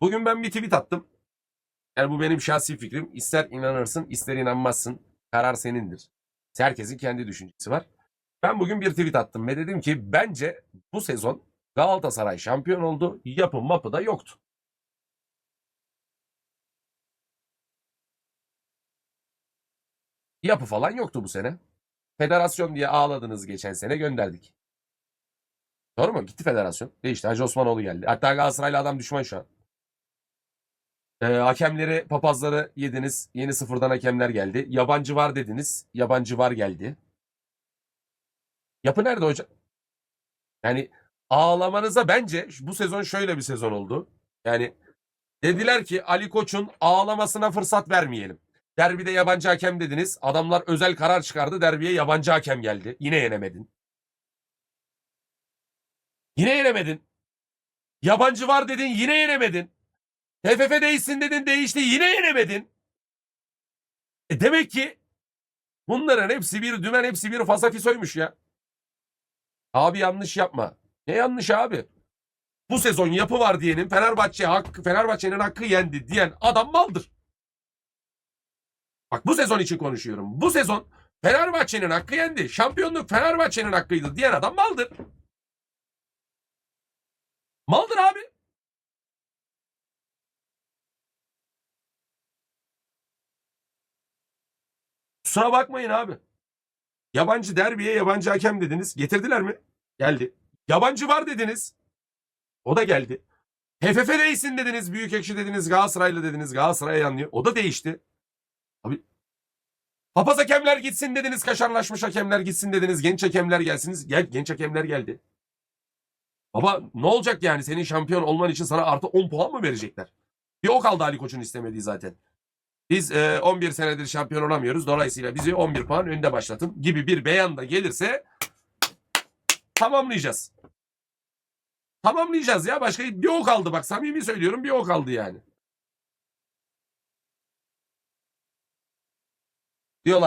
Bugün ben bir tweet attım. Yani bu benim şahsi fikrim. İster inanırsın, ister inanmazsın. Karar senindir. Herkesin kendi düşüncesi var. Ben bugün bir tweet attım ve dedim ki bence bu sezon Galatasaray şampiyon oldu. Yapı mapı da yoktu. Yapı falan yoktu bu sene. Federasyon diye ağladınız geçen sene gönderdik. Doğru mu? Gitti federasyon. Değişti. Hacı Osmanoğlu geldi. Hatta Galatasaraylı adam düşman şu an. Ee, hakemleri, papazları yediniz. Yeni sıfırdan hakemler geldi. Yabancı var dediniz. Yabancı var geldi. Yapı nerede hocam? Yani ağlamanıza bence bu sezon şöyle bir sezon oldu. Yani dediler ki Ali Koç'un ağlamasına fırsat vermeyelim. Derbide yabancı hakem dediniz. Adamlar özel karar çıkardı. Derbiye yabancı hakem geldi. Yine yenemedin. Yine yenemedin. Yabancı var dedin. Yine yenemedin. TFF değişsin dedin. Değişti. Yine yenemedin. E demek ki bunların hepsi bir dümen, hepsi bir fasafisoymuş ya. Abi yanlış yapma. Ne yanlış abi? Bu sezon yapı var diyenin Fenerbahçe hakkı, Fenerbahçe'nin hakkı yendi diyen adam maldır. Bak bu sezon için konuşuyorum. Bu sezon Fenerbahçe'nin hakkı yendi. Şampiyonluk Fenerbahçe'nin hakkıydı diyen adam maldır. Maldır abi. Kusura bakmayın abi. Yabancı derbiye yabancı hakem dediniz. Getirdiler mi? Geldi. Yabancı var dediniz. O da geldi. HFF değilsin dediniz. Büyük ekşi dediniz. Galatasaraylı dediniz. Galatasaray'a yanlıyor. O da değişti. Abi Papaz hakemler gitsin dediniz. Kaşarlaşmış hakemler gitsin dediniz. Genç hakemler gelsiniz. Gel, genç hakemler geldi. Baba ne olacak yani? Senin şampiyon olman için sana artı 10 puan mı verecekler? Bir o kaldı Ali Koç'un istemediği zaten. Biz e, 11 senedir şampiyon olamıyoruz. Dolayısıyla bizi 11 puan önde başlatın gibi bir beyan da gelirse tamamlayacağız. Tamamlayacağız ya. Başka bir o kaldı bak. Samimi söylüyorum bir o kaldı yani. Diyorlar